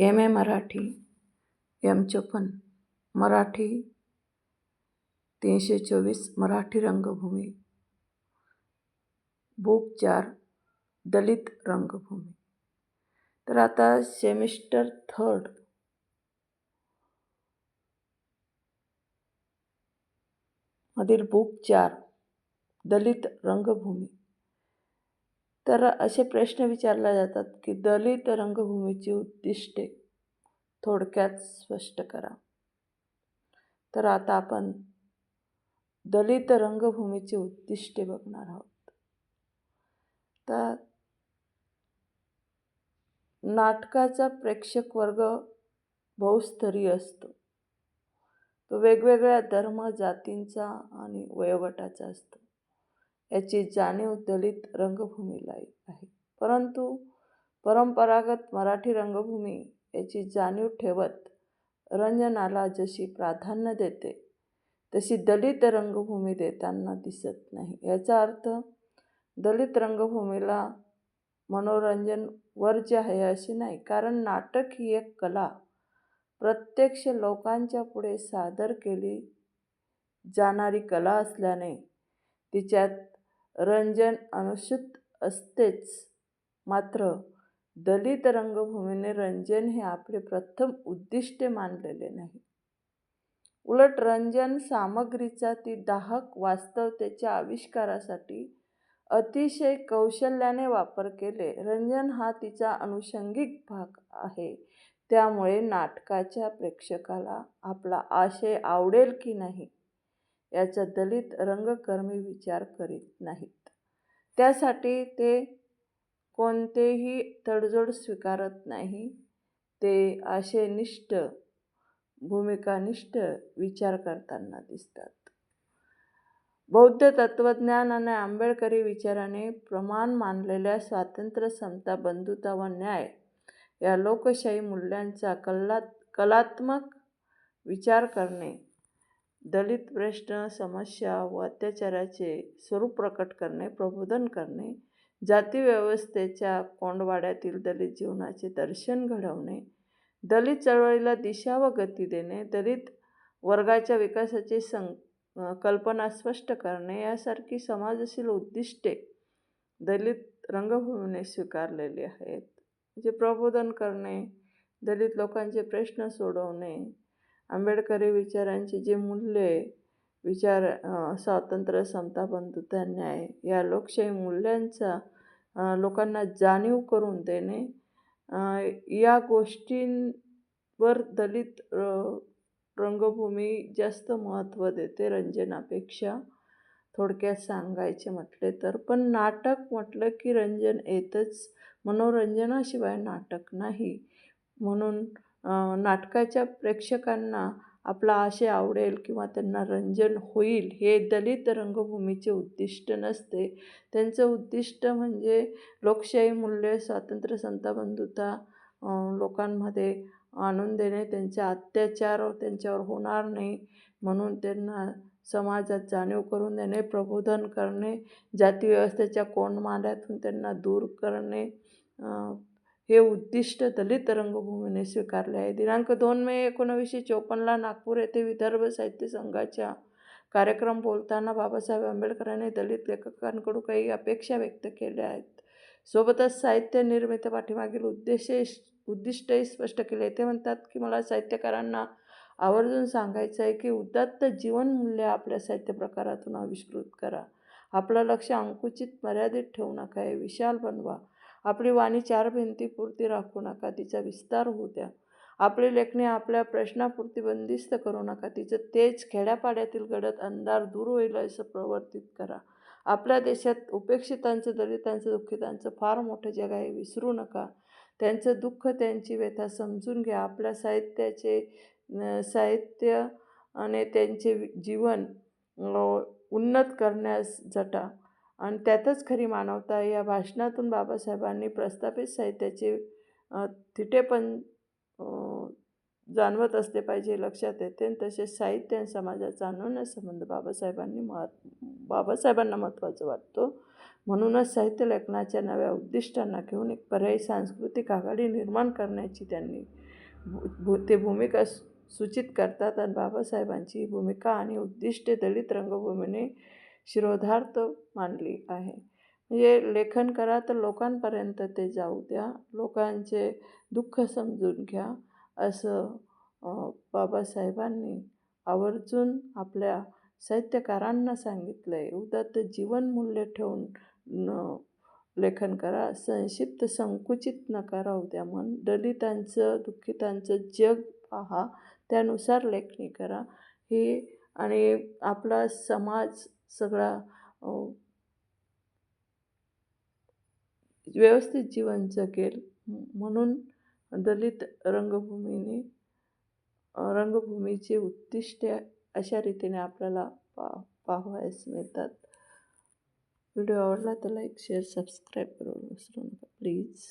M A Marathi M चोपन्न मराठी तीनशे चोवीस मराठी रंगभूमी बुक चार दलित रंगभूमी. तर आता सेमिस्टर थर्ड. मधील बुक चार दलित रंगभूमी. तर असे प्रश्न विचारले जातात की दलित रंगभूमीची उद्दिष्टे थोडक्यात स्पष्ट करा. तर आता आपण दलित रंगभूमीची उद्दिष्टे बघणार आहोत. तर नाटकाचा प्रेक्षक वर्ग बहुस्तरीय असतो. तो वेगवेगळ्या धर्म जातींचा आणि वयोगटाचा असतो. याची जाणीव दलित रंगभूमीला आहे. परंतु परंपरागत मराठी रंगभूमी याची जाणीव ठेवत रंजनाला जशी प्राधान्य देते तशी दलित रंगभूमी देताना दिसत नाही. याचा अर्थ दलित रंगभूमीला मनोरंजन वर्ज्य आहे असे नाही कारण नाटक ही एक कला. प्रत्यक्ष लोकांच्या पुढे सादर केली जाणारी कला असल्याने तिच्यात रंजन अनुसूत असतेच. मात्र दलित रंगभूमीने रंजन हे आपले प्रथम उद्दिष्ट मानलेले नाही. उलट रंजन सामग्रीचा ती दाहक वास्तवतेच्या आविष्कारासाठी अतिशय कौशल्याने वापर केले. रंजन हा तिचा अनुषंगिक भाग आहे. त्यामुळे नाटकाच्या प्रेक्षकाला आपला आशय आवडेल की नाही? याचा दलित रंगकर्मी विचार करीत नाहीत. त्यासाठी ते कोणतेही तडजोड स्वीकारत नाही. ते आशयनिष्ठ भूमिकानिष्ठ विचार करताना दिसतात. बौद्ध तत्त्वज्ञान आणि आंबेडकरी विचाराने प्रमाण मानलेल्या स्वातंत्र्य समता बंधुता व न्याय या लोकशाही मूल्यांचा कल्ला कलात्मक विचार करणे दलित प्रश्न समस्या व अत्याचाराचे स्वरूप प्रकट करणे प्रबोधन करणे जातीव्यवस्थेच्या कोंडवाड्यातील दलित जीवनाचे दर्शन घडवणे दलित चळवळीला दिशा व गती देणे दलित वर्गाच्या विकासाची सं कल्पना स्पष्ट करणे यासारखी समाजशील उद्दिष्टे दलित रंगभूमीने स्वीकारलेली आहेत. म्हणजे प्रबोधन करणे दलित लोकांचे प्रश्न सोडवणे आंबेडकरी विचारांची जी मूल्ये विचार स्वातंत्र्य समता बंधुता न्याय या लोकशाही मूल्यांचा लोकांना जाणीव करून देणे या गोष्टींवर दलित रंगभूमी जास्त महत्त्व देते रंजनापेक्षा. थोडक्यात सांगायचे म्हटले तर पण नाटक म्हटलं की रंजन येतच मनोरंजनाशिवाय नाटक नाही. म्हणून नाटकाच्या प्रेक्षकांना आपला आशय आवडेल किंवा त्यांना रंजन होईल हे दलित रंगभूमीचे उद्दिष्ट नसते. त्यांचं उद्दिष्ट म्हणजे लोकशाही मूल्य स्वातंत्र्य संतबंधुता लोकांमध्ये आणून देणे त्यांचे अत्याचार त्यांच्यावर होणार नाही म्हणून त्यांना समाजात जाणीव करून देणे प्रबोधन करणे जातीव्यवस्थेच्या कोंडमाल्यातून त्यांना दूर करणे हे उद्दिष्ट दलित रंगभूमीने स्वीकारले आहे. दिनांक दोन मे एकोणावीसशे चोपन्नला नागपूर येथे विदर्भ साहित्य संघाच्या कार्यक्रम बोलताना बाबासाहेब आंबेडकरांनी दलित लेखकांकडून काही अपेक्षा व्यक्त केल्या आहेत. सोबतच साहित्य निर्मिती पाठीमागील उद्देश उद्दिष्टही स्पष्ट केले. ते म्हणतात की मला साहित्यकारांना आवर्जून सांगायचं आहे की उदात्त जीवनमूल्य आपल्या साहित्य प्रकारातून आविष्कृत करा. आपलं लक्ष अंकुचित मर्यादित ठेवू नका. हे विशाल बनवा. आपली वाणी चार भिंतीपुरती राखू नका तिचा विस्तार होऊ द्या. आपली लेखणी आपल्या प्रश्नापुरती बंदिस्त करू नका तिचं तेज खेड्यापाड्यातील गडद अंधार दूर होईल असं प्रवर्तित करा. आपल्या देशात उपेक्षितांचं दलितांचं दुःखितांचं फार मोठं जग आहे विसरू नका. त्यांचं दुःख त्यांची व्यथा समजून घ्या. आपल्या साहित्याचे साहित्य आणि त्यांचे जीवन उन्नत करण्यास जटा. आणि त्यातच खरी मानवता या भाषणातून बाबासाहेबांनी प्रस्थापित साहित्याचे थिटेपण जाणवत असले पाहिजे लक्षात येते. तसेच साहित्य आणि समाजाचा अनन्य संबंध बाबासाहेबांनी महत् बाबासाहेबांना महत्त्वाचं वाटतो. म्हणूनच साहित्य लेखनाच्या नव्या उद्दिष्टांना घेऊन एक पर्यायी सांस्कृतिक आघाडी निर्माण करण्याची त्यांनी भू ते भूमिका सूचित करतात. आणि बाबासाहेबांची भूमिका आणि उद्दिष्टे दलित रंगभूमीने शिरोधार्थ मानली आहे. म्हणजे लेखन करा तर लोकांपर्यंत ते जाऊ द्या. लोकांचे दुःख समजून घ्या. असं बाबासाहेबांनी आवर्जून आपल्या साहित्यकारांना सांगितलं आहे उदात्त जीवनमूल्य ठेवून न लेखन करा. संक्षिप्त संकुचित नका राहू द्या मन. दलितांचं दुःखितांचं जग पहा. त्यानुसार लेखणी करा. ही आणि आपला समाज सगळा व्यवस्थित जीवन जगेल. म्हणून दलित रंगभूमीने रंगभूमीचे उद्दिष्टे अशा रीतीने आपल्याला पा पाहावयास मिळतात. व्हिडिओ आवडला तर लाईक शेअर सबस्क्राईब करून विसरू नका. प्लीज.